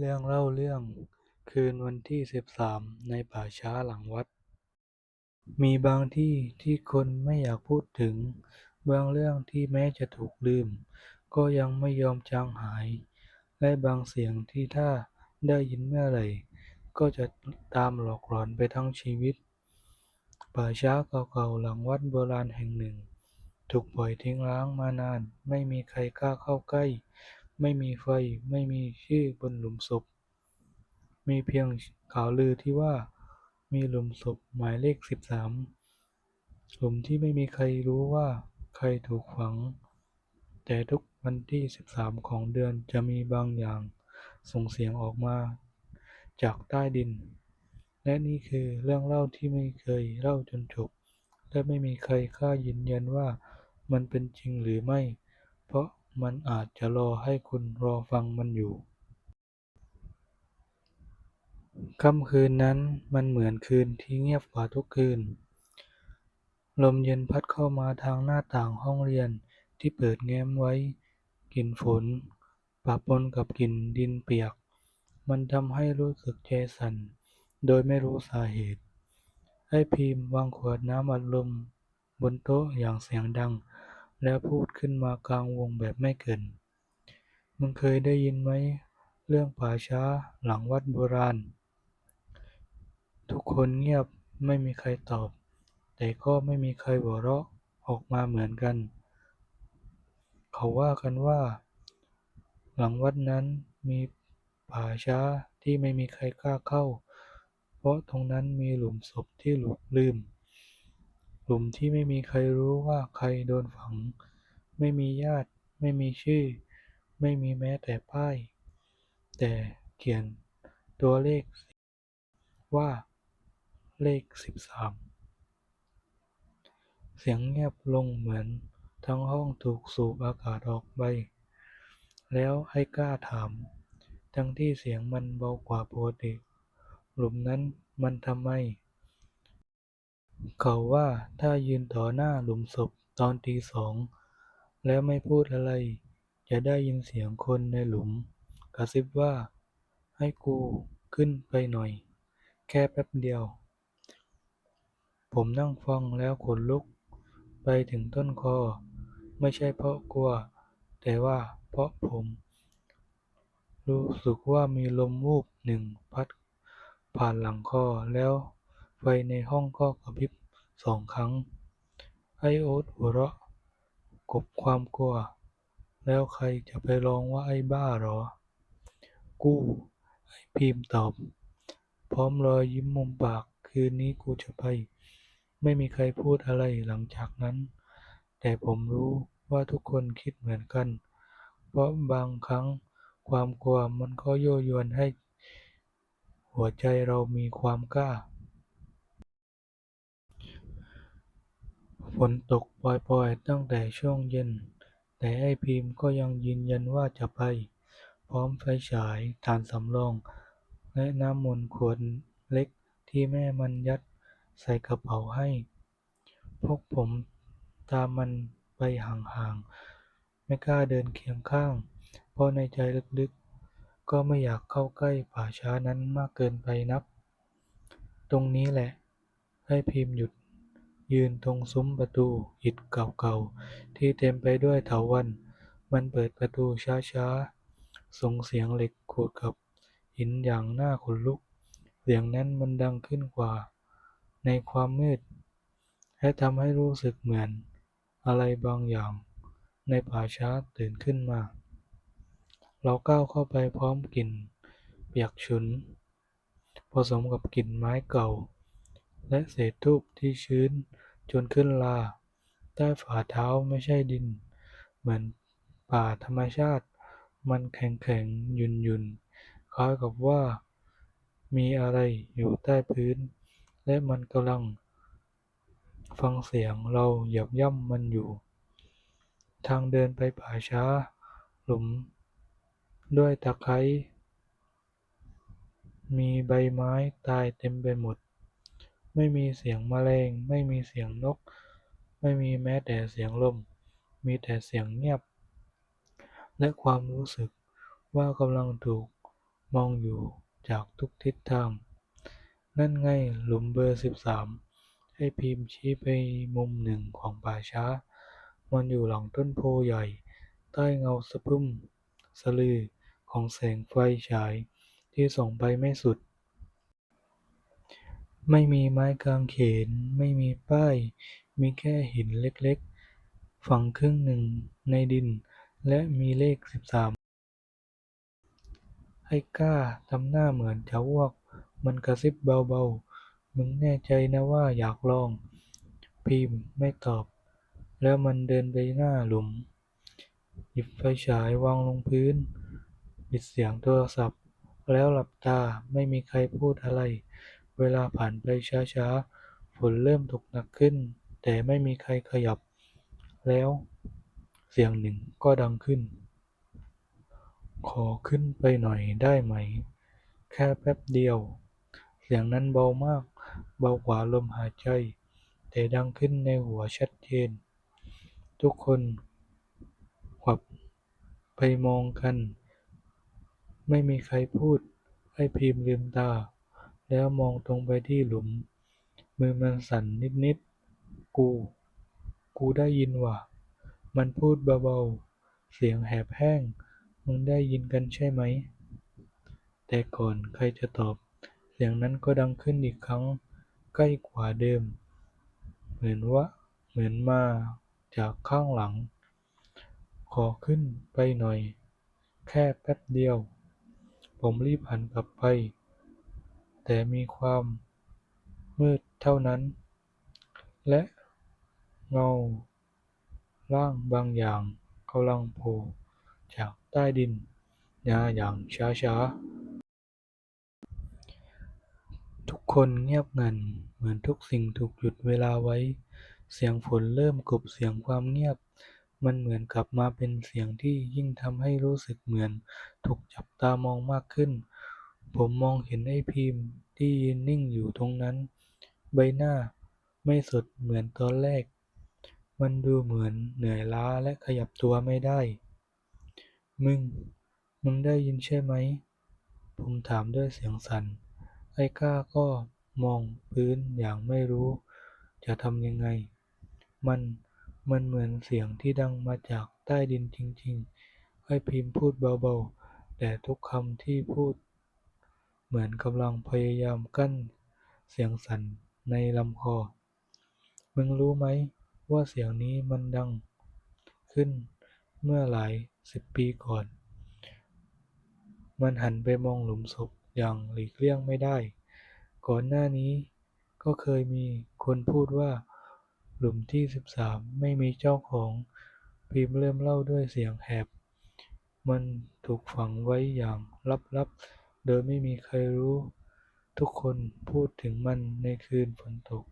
เรื่องเล่าเรื่อง คืนวันที่สิบสามในป่าช้าหลังวัด มีบางที่ที่คนไม่อยากพูดถึง บางเรื่องที่แม้จะถูกลืม ก็ยังไม่ยอมจางหาย และบางเสียงที่ถ้าได้ยินเมื่อไหร่ ก็จะตามหลอกหลอนไปทั้งชีวิต ป่าช้าเก่าๆหลังวัดโบราณแห่งหนึ่ง ถูกปล่อยทิ้งร้างมานาน ไม่มีใครกล้าเข้าใกล้ ไม่มีไฟ ไม่มีชื่อบนหลุมศพ มีเพียงข่าวลือที่ว่ามีหลุมศพหมายเลขสิบสามหลุมที่ไม่มีใครรู้ว่าใครถูกฝัง แต่ทุกวันที่สิบสามของเดือนจะมีบางอย่างส่งเสียงออกมา จากใต้ดิน และนี่คือเรื่องเล่าที่ไม่เคยเล่าจนจบ และไม่มีใครกล้ายืนยันว่ามันเป็นจริงหรือไม่ เพราะ มันอาจจะรอให้คุณรอฟังมันอยู่ ค่ำคืนนั้นมันเหมือนคืนที่เงียบกว่าทุกคืน ลมเย็นพัดเข้ามาทางหน้าต่างห้องเรียนที่เปิดแง้มไว้ กลิ่นฝนปะปนกับกลิ่นดินเปียก มันทำให้รู้สึกใจสั่นโดยไม่รู้สาเหตุ ไอ้พิมพ์วางขวดน้ำอัดลมบนโต๊ะอย่างเสียงดัง แล้วพูดขึ้นมากลางวงแบบไม่เกริ่น มึงเคยได้ยินไหม เรื่องป่าช้าหลังวัดโบราณ ทุกคนเงียบไม่มีใครตอบ แต่ก็ไม่มีใครหัวเราะออกมาเหมือนกัน เขาว่ากันว่า หลังวัดนั้นมีป่าช้าที่ไม่มีใครกล้าเข้า เพราะตรงนั้นมีหลุมศพที่ถูกลืม หลุมที่ไม่มีใครรู้ว่าใครโดนฝัง ไม่มีญาติ ไม่มีชื่อ ไม่มีแม้แต่ป้าย แต่เขียนตัวเลข ว่า เลขสิบสามเสียงเงียบลงเหมือนทั้งห้องถูกสูบอากาศออกไป แล้วให้กล้าถาม ทั้งที่เสียงมันเบากว่าปกติหลุมนั้นมันทำไม เขาว่าถ้ายืนต่อหน้าหลุมศพตอนตีสอง แล้วไม่พูดอะไร จะได้ยินเสียงคนในหลุม กระซิบว่า ให้กูขึ้นไปหน่อย แค่แป๊บเดียว ผมนั่งฟังแล้วขนลุก ไปถึงต้นคอ ไม่ใช่เพราะกลัว แต่ว่าเพราะผม รู้สึกว่ามีลมวูบหนึ่งพัดผ่านหลังคอแล้ว ฟในห้องก็กระพริบสองครั้ง ไอโอ๊ตหัวเราะ กบความกลัว แล้วใครจะไปร้องว่าไอ้บ้าหรอ กู้ ไอ้พิมพ์ตอบ พร้อมรอยยิ้มมุมปาก คืนนี้กูจะไป ไม่มีใครพูดอะไรหลังจากนั้น แต่ผมรู้ว่าทุกคนคิดเหมือนกัน เพราะบางครั้งความกลัวมันก็โยั่วยนให้ หัวใจเรามีความกล้า ฝนตกปล่อยๆ ตั้งแต่ช่วงเย็น แต่ไอ้พิมพ์ก็ยังยืนยันว่าจะไป พร้อมไฟฉาย ถ่านสำรอง และน้ำมนต์ขวดเล็กที่แม่มันยัดใส่กระเป๋าให้ พวกผมตามมันไปห่างๆ ไม่กล้าเดินเคียงข้าง เพราะในใจลึกๆ ก็ไม่อยากเข้าใกล้ป่าช้านั้นมากเกินไปนัก ตรงนี้แหละไอ้พิมพ์หยุด ยืนตรงซุ้มประตูอิฐเก่าๆ ที่เต็มไปด้วยเถาวัลย์ มันเปิดประตูช้าๆ ส่งเสียงเหล็กขูดกับหินอย่างน่าขนลุก เสียงนั้นมันดังขึ้นกว่า ในความมืด และทำให้รู้สึกเหมือน อะไรบางอย่าง ในป่าช้าตื่นขึ้นมา เราก้าวเข้าไปพร้อมกลิ่นเปียกฉุน ผสมกับกลิ่นไม้เก่า และเศษธูปที่ชื้น จนขึ้นราใต้ฝ่าเท้าไม่ใช่ดิน เหมือนป่าธรรมชาติ มันแข็งๆหยุ่นๆคล้ายกับว่า มีอะไรอยู่ใต้พื้น และมันกำลัง ฟังเสียงเราเหยียบย่ำมันอยู่ ทางเดินไปป่าช้า หลุม ด้วยตะไคร้มีใบไม้ตายเต็มไปหมด ไม่มีเสียงแมลง ไม่มีเสียงนก ไม่มีแม้แต่เสียงลม มีแต่เสียงเงียบ และความรู้สึกว่ากำลังถูกมองอยู่จากทุกทิศทาง นั่นไงหลุมเบอร์สิบสามให้พิมพ์ชี้ไปมุมหนึ่งของป่าช้า มันอยู่หลังต้นโพใหญ่ ใต้เงาสะพรึมสลือของแสงไฟฉายที่ส่องไปไม่สุด ไม่มีไม้กางเขน ไม่มีป้าย มีแค่หินเล็กๆ ฝังครึ่งหนึ่งในดิน และมีเลขสิบสามไอ้ก้าทำหน้าเหมือนจะอ้วก มันกระซิบเบาๆ มึงแน่ใจนะว่าอยากลอง พิมพ์ไม่ตอบ แล้วมันเดินไปหน้าหลุม หยิบไฟฉายวางลงพื้น ปิดเสียงโทรศัพท์ แล้วหลับตาไม่มีใครพูดอะไร เวลาผ่านไปช้าๆ ฝนเริ่มตกหนักขึ้น แต่ไม่มีใครขยับ แล้วเสียงหนึ่งก็ดังขึ้น ขอขึ้นไปหน่อยได้ไหม แค่แป๊บเดียว เสียงนั้นเบามาก เบากว่าลมหายใจ แต่ดังขึ้นในหัวชัดเจน ทุกคนขวับไปมองกัน ไม่มีใครพูดไอ้พิมพ์ลืมตา แล้วมองตรงไปที่หลุม มือมันสั่นนิดๆ กู กูได้ยินว่ะ มันพูดเบาๆ เสียงแหบแห้ง มึงได้ยินกันใช่ไหม แต่ก่อนใครจะตอบ เสียงนั้นก็ดังขึ้นอีกครั้ง ใกล้กว่าเดิม เหมือนว่า เหมือนมาจากข้างหลัง ขอขึ้นไปหน่อย แค่แป๊บเดียว ผมรีบหันกลับไป แต่มีความมืดเท่านั้น และเงาร่างบางอย่างกำลังโผล่จากใต้ดินมาอย่างช้าๆ ทุกคนเงียบงันเหมือนทุกสิ่งถูกหยุดเวลาไว้ เสียงฝนเริ่มกบเสียงความเงียบ มันเหมือนกลับมาเป็นเสียงที่ยิ่งทำให้รู้สึกเหมือนถูกจับตามองมากขึ้น ผมมองเห็นไอ้พิมพ์ที่ยืนนิ่งอยู่ตรงนั้น ใบหน้าไม่สดเหมือนตอนแรก มันดูเหมือนเหนื่อยล้าและขยับตัวไม่ได้ มึง มึงได้ยินใช่ไหม ผมถามด้วยเสียงสั่น ไอ้ก้าก็มองพื้นอย่างไม่รู้ จะทำยังไง มัน มันเหมือนเสียงที่ดังมาจากใต้ดินจริง ๆ ไอ้พิมพ์พูดเบาๆ แต่ทุกคำที่พูด เหมือนกำลังพยายามกั้นเสียงสั่นในลำคอ มึงรู้ไหมว่าเสียงนี้มันดังขึ้นเมื่อหลายสิบปีก่อน มันหันไปมองหลุมศพอย่างหลีกเลี่ยงไม่ได้ ก่อนหน้านี้ก็เคยมีคนพูดว่า หลุมที่สิบสามไม่มีเจ้าของพิมพ์เริ่มเล่าด้วยเสียงแหบ มันถูกฝังไว้อย่างลับๆ โดยไม่มีใครรู้ ทุกคนพูดถึงมันในคืนฝนตก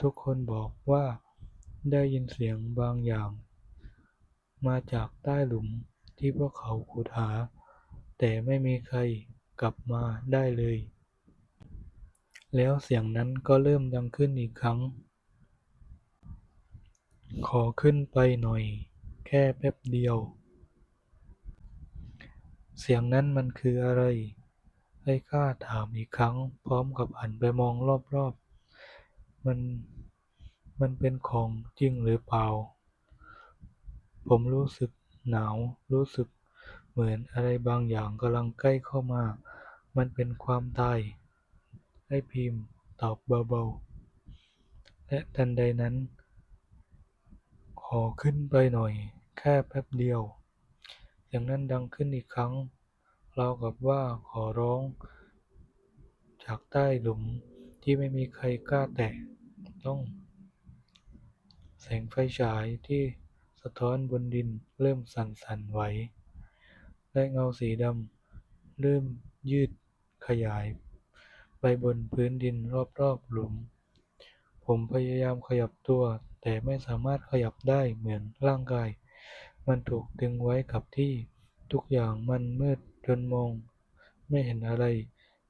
ทุกคนบอกว่าได้ยินเสียงบางอย่าง มาจากใต้หลุมที่พวกเขาขุดหา แต่ไม่มีใครกลับมาได้เลย แล้วเสียงนั้นก็เริ่มดังขึ้นอีกครั้ง ขอขึ้นไปหน่อย แค่แป๊บเดียว เสียงนั้นมันคืออะไร ไอ้ข้าถามอีกครั้ง พร้อมกับหันไปมองรอบๆ มัน มันเป็นของจริงหรือเปล่า ผมรู้สึกหนาว รู้สึกเหมือนอะไรบางอย่างกำลังใกล้เข้ามา มันเป็นความตายไอ้พิมพ์ตอบเบาๆ และทันใดนั้น ขอขึ้นไปหน่อย แค่แป๊บเดียวเสียงนั้นดังขึ้นอีกครั้ง ราวกับว่าขอร้อง จากใต้หลุมที่ไม่มีใครกล้าแตะต้อง แสงไฟฉายที่สะท้อนบนดินเริ่มสั่นๆไหว และเงาสีดำเริ่มยืดขยาย ไปบนพื้นดินรอบๆหลุม ผมพยายามขยับตัว แต่ไม่สามารถขยับได้เหมือนร่างกาย มันถูกดึงไว้กับที่ทุกอย่างมันมืด จนมอง ไม่เห็นอะไร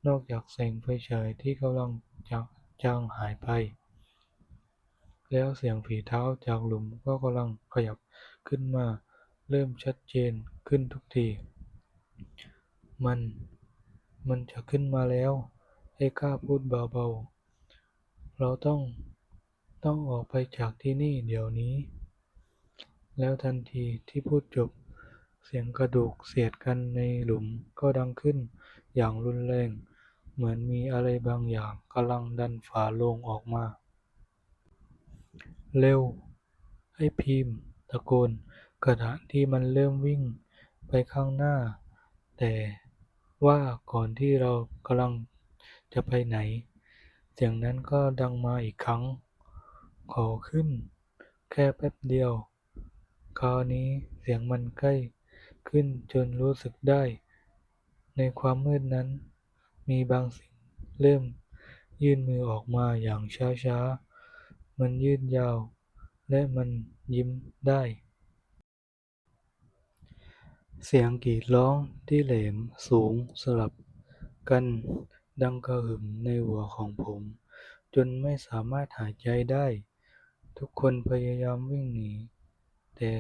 นอกจากแสงไฟฉายที่กำลังจะจางหายไป แล้วเสียงฝีเท้าจากหลุมก็กำลังขยับขึ้นมา เริ่มชัดเจนขึ้นทุกที มัน มันจะขึ้นมาแล้วไอ้ก้าพูดเบาๆ เราต้อง ต้องออกไปจากที่นี่เดี๋ยวนี้ แล้วทันทีที่พูดจบ เสียงกระดูกเสียดกันในหลุมก็ดังขึ้นอย่างรุนแรง เหมือนมีอะไรบางอย่างกำลังดันฝาโลงออกมา เร็วไอ้พีมตะโกนขณะที่มันเริ่มวิ่งไปข้างหน้า แต่ว่าก่อนที่เรากำลังจะไปไหน เสียงนั้นก็ดังมาอีกครั้ง ขอขึ้น แค่แป๊บเดียว คราวนี้เสียงมันใกล้ ขึ้นจนรู้สึกได้ ในความมืดนั้น มีบางสิ่งเริ่ม ยื่นมือออกมาอย่างช้าๆ มันยืดยาว และมันยิ้มได้ เสียงกรีดร้องที่แหลมสูงสลับกันดังกระหึ่มในหัวของผม จนไม่สามารถหายใจได้ ทุกคนพยายามวิ่งหนี แต่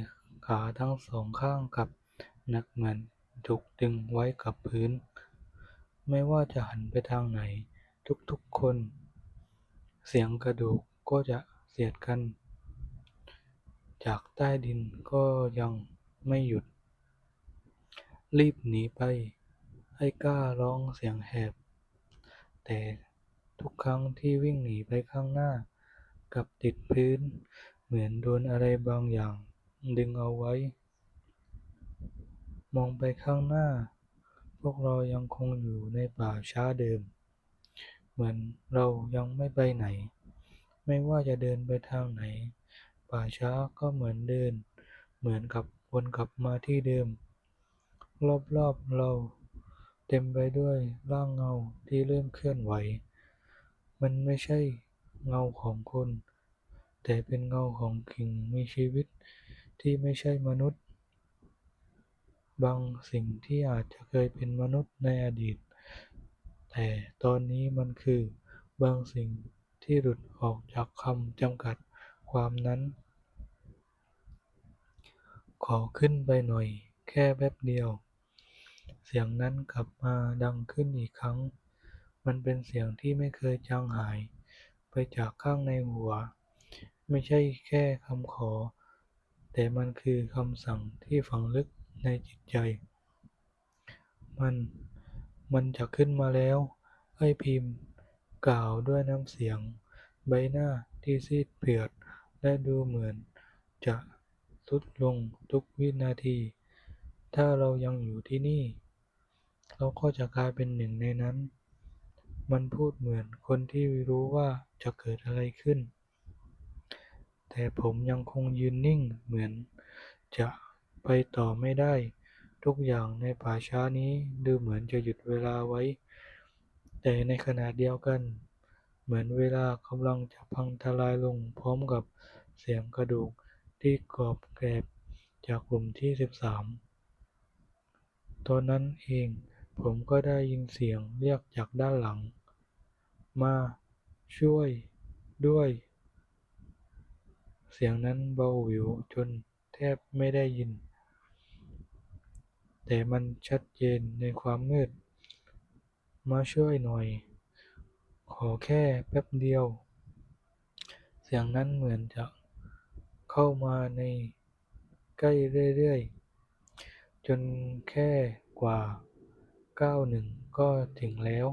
ขาทั้งสองข้างกลับ หนักเหมือนถูกดึงไว้กับพื้น ไม่ว่าจะหันไปทางไหนทุกๆคน เสียงกระดูกก็จะเสียดกัน จากใต้ดินก็ยังไม่หยุด รีบหนีไปไอ้กล้าร้องเสียงแหบ แต่ทุกครั้งที่วิ่งหนีไปข้างหน้า กับติดพื้น เหมือนโดนอะไรบางอย่างดึงเอาไว้ มองไปข้างหน้า พวกเรายังคงอยู่ในป่าช้าเดิม เหมือนเรายังไม่ไปไหน ไม่ว่าจะเดินไปทางไหน ป่าช้าก็เหมือนเดิน เหมือนกับวนกลับมาที่เดิม รอบๆเราเต็มไปด้วยร่างเงาที่เริ่มเคลื่อนไหว มันไม่ใช่เงาของคน แต่เป็นเงาของสิ่งมีชีวิตที่ไม่ใช่มนุษย์ บางสิ่งที่อาจจะเคยเป็นมนุษย์ในอดีต แต่ตอนนี้มันคือบางสิ่งที่หลุดออกจากคำจำกัดความนั้น ขอขึ้นไปหน่อย แค่แป๊บเดียว เสียงนั้นกลับมาดังขึ้นอีกครั้ง มันเป็นเสียงที่ไม่เคยจางหาย ไปจากข้างในหัว ไม่ใช่แค่คำขอ แต่มันคือคำสั่งที่ฝังลึก ในจิตใจ มัน มันจะขึ้นมาแล้ว ไอ้พิมพ์ กล่าวด้วยน้ำเสียง ใบหน้าที่ซีดเผือด และดูเหมือน จะทรุดลงทุกวินาที ถ้าเรายังอยู่ที่นี่ เราก็จะกลายเป็นหนึ่งในนั้น มันพูดเหมือนคนที่รู้ว่าจะเกิดอะไรขึ้น แต่ผมยังคงยืนนิ่งเหมือนจะ ไปต่อไม่ได้ ทุกอย่างในป่าช้านี้ดูเหมือนจะหยุดเวลาไว้ แต่ในขณะเดียวกัน เหมือนเวลากำลังจะพังทลายลงพร้อมกับเสียงกระดูกที่กรอบแกรบจากหลุมที่สิบสามตอนนั้นเองผมก็ได้ยินเสียงเรียกจากด้านหลัง มา ช่วย ด้วย เสียงนั้นเบาหวิวจนแทบไม่ได้ยิน แต่มันชัดเจนในความมืด มาช่วยหน่อย ขอแค่แป๊บเดียว เสียงนั้นเหมือนจะเข้ามาในใกล้เรื่อยๆ จนแค่กว่าก้าวหนึ่งก็ถึงแล้ว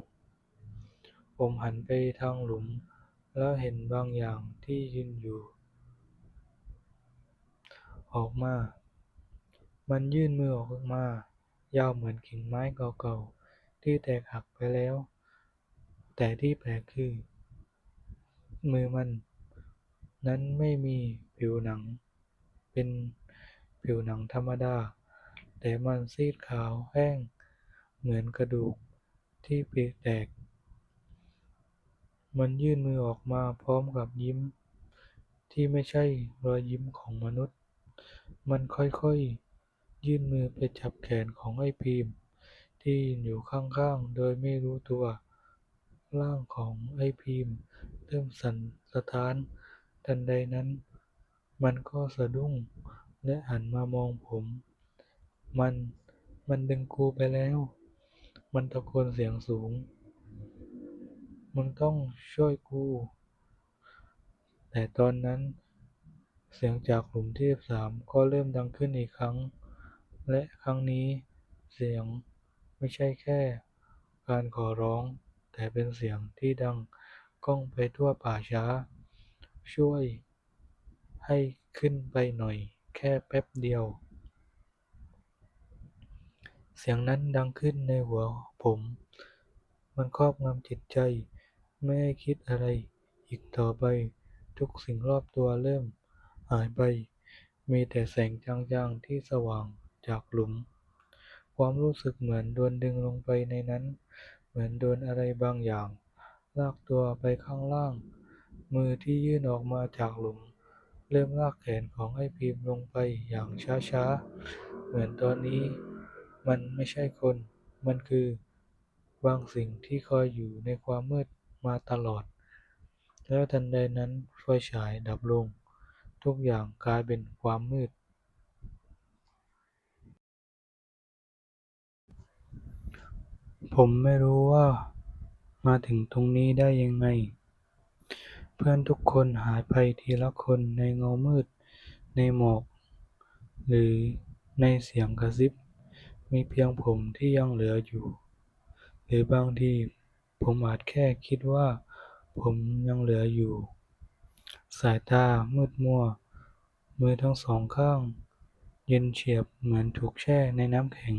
ผมหันไปทางหลุม แล้วเห็นบางอย่างที่ยืนอยู่ ออกมา มันยื่นมือออกมายาวเหมือนกิ่งไม้เก่าๆ ที่แตกหักไปแล้ว แต่ที่แปลกคือ มือมันนั้นไม่มีผิวหนัง เป็นผิวหนังธรรมดา แต่มันซีดขาวแห้ง เหมือนกระดูกที่ปริแตก มันยื่นมือออกมาพร้อมกับยิ้ม ที่ไม่ใช่รอยยิ้มของมนุษย์ มันค่อยๆ ยื่นมือไปจับแขนของไอ้พีมที่ยืนอยู่ข้างๆ โดยไม่รู้ตัว ร่างของไอ้พีมเริ่มสั่นสะท้าน ทันใดนั้น มันก็สะดุ้งและหันมามองผม มัน มันดึงกูไปแล้ว มันตะโกนเสียงสูง มึงต้องช่วยกู แต่ตอนนั้น เสียงจากหลุมที่สามก็เริ่มดังขึ้นอีกครั้ง และครั้งนี้เสียงไม่ใช่แค่การขอร้อง แต่เป็นเสียงที่ดังก้องไปทั่วป่าช้า ช่วยให้ขึ้นไปหน่อยแค่แป๊บเดียว เสียงนั้นดังขึ้นในหัวผม มันครอบงำจิตใจ ไม่ให้คิดอะไร อีกต่อไป ทุกสิ่งรอบตัวเริ่มหายไป มีแต่แสงจางๆที่สว่าง จากหลุม ความรู้สึกเหมือนโดนดึงลงไปในนั้น เหมือนโดนอะไรบางอย่าง ลากตัวไปข้างล่าง มือที่ยื่นออกมาจากหลุม เริ่มลากแขนของไอ้พีมลงไปอย่างช้าๆ เหมือนตอนนี้ มันไม่ใช่คน มันคือบางสิ่งที่คอยอยู่ในความมืดมาตลอด แล้วทันใดนั้นไฟฉายดับลง ทุกอย่างกลายเป็นความมืด ผมไม่รู้ว่ามาถึงตรงนี้ได้ยังไง เพื่อนทุกคนหายไปทีละคนในเงามืด ในหมอก หรือในเสียงกระซิบ มีเพียงผมที่ยังเหลืออยู่ หรือบางทีผมอาจแค่คิดว่าผมยังเหลืออยู่ สายตามืดมัว มือทั้งสองข้าง เย็นเฉียบเหมือนถูกแช่ในน้ำแข็ง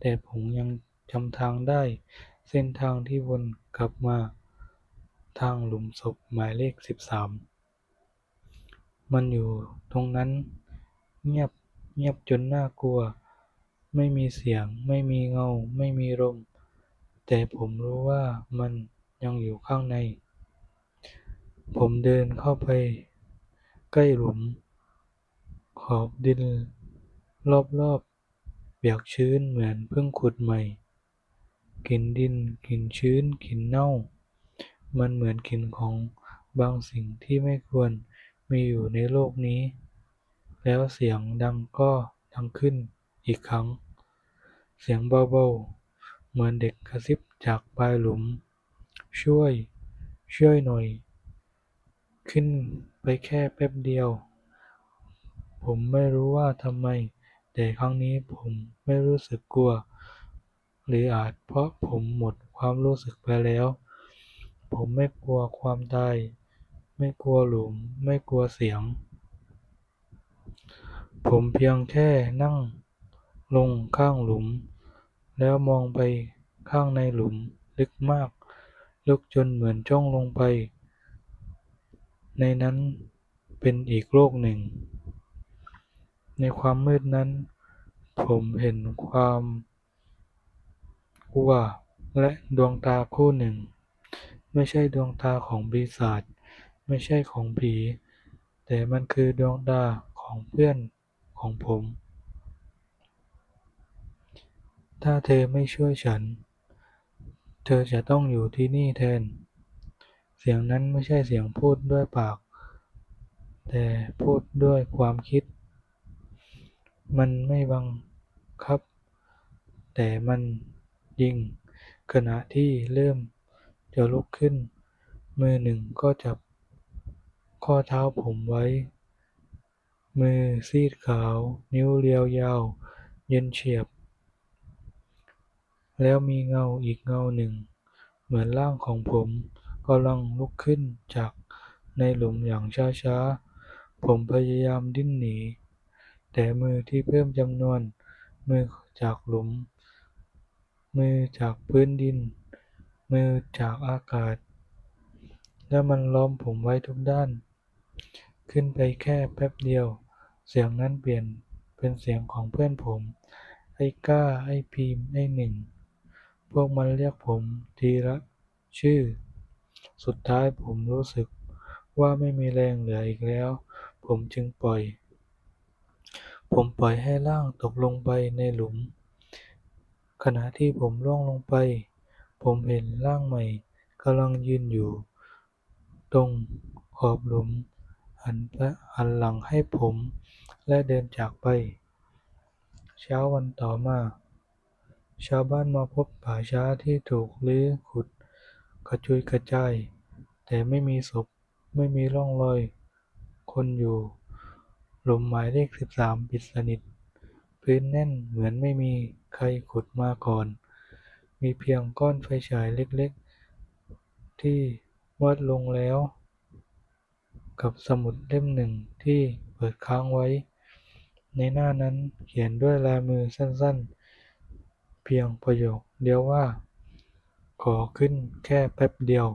แต่ผมยัง จำทางได้ เส้นทางที่วนกลับมา ทางหลุมศพหมายเลขสิบสามมันอยู่ตรงนั้น เงียบเงียบจนน่ากลัว ไม่มีเสียง ไม่มีเงา ไม่มีลมแต่ผมรู้ว่ามันยังอยู่ข้างใน ผมเดินเข้าไป ใกล้หลุม ขอบดิน รอบๆเปียกชื้นเหมือนเพิ่งขุดใหม่ กลิ่นดิน กลิ่นชื้น กลิ่นเน่า มันเหมือนกลิ่นของบางสิ่งที่ไม่ควรมีอยู่ในโลกนี้ แล้วเสียงดังก็ดังขึ้นอีกครั้ง เสียงเบาๆ เหมือนเด็กกระซิบจากปลายหลุม ช่วย ช่วยหน่อย ขึ้นไปแค่แป๊บเดียว ผมไม่รู้ว่าทำไม แต่ครั้งนี้ผมไม่รู้สึกกลัว หรืออาจเพราะผมหมดความรู้สึกไปแล้ว ผมไม่กลัวความตาย ไม่กลัวหลุม ไม่กลัวเสียง ผมเพียงแค่นั่งลงข้างหลุม แล้วมองไปข้างในหลุมลึกมาก ลึกจนเหมือนจ้องลงไป ในนั้นเป็นอีกโลกหนึ่ง ในความมืดนั้น ผมเห็นความัวและดวงตาคู่หนึ่ง ไม่ใช่ดวงตาของปีศาจไม่ใช่ของผี แต่มันคือดวงตาของเพื่อนของผม ถ้าเธอไม่ช่วยฉัน เธอจะต้องอยู่ที่นี่แทน เสียงนั้นไม่ใช่เสียงพูดด้วยปาก แต่พูดด้วยความคิด มันไม่บังคับ แต่มัน ยิง ขณะที่เริ่มจะลุกขึ้น มือหนึ่งก็จับข้อเท้าผมไว้ มือซีดขาว นิ้วเรียวยาว เย็นเฉียบ แล้วมีเงาอีกเงาหนึ่ง เหมือนร่างของผมกำลังลุกขึ้นจากในหลุมอย่างช้าๆ ผมพยายามดิ้นหนี แต่มือที่เพิ่มจำนวนมือจากหลุม มือจากพื้นดิน มือจากอากาศ และมันล้อมผมไว้ทุกด้าน ขึ้นไปแค่แป๊บเดียว เสียงนั้นเปลี่ยนเป็นเสียงของเพื่อนผม ไอ้ก้า ไอ้พีม ไอ้หนึ่ง พวกมันเรียกผมทีละชื่อ สุดท้ายผมรู้สึกว่าไม่มีแรงเหลืออีกแล้ว ผมจึงปล่อย ผมปล่อยให้ร่างตกลงไปในหลุม ขณะที่ผมร่วงลงไป ผมเห็นร่างใหม่กำลังยืนอยู่ ตรงขอบหลุม หันไปหันหลังให้ผม และเดินจากไป เช้าวันต่อมา ชาวบ้านมาพบป่าช้าที่ถูกรื้อขุด กระจุยกระจาย แต่ไม่มีศพไม่มีร่องรอย คนอยู่ หลุมหมายเลขสิบสามปิดสนิท พื้นแน่นเหมือนไม่มี ใครขุดมาก่อน มีเพียงก้อนไฟฉายเล็กๆ ที่มอดลงแล้ว กับสมุดเล่มหนึ่งที่เปิดค้างไว้ ในหน้านั้นเขียนด้วยลายมือสั้นๆ เพียงประโยคเดียวว่า ขอขึ้นแค่แป๊บเดียว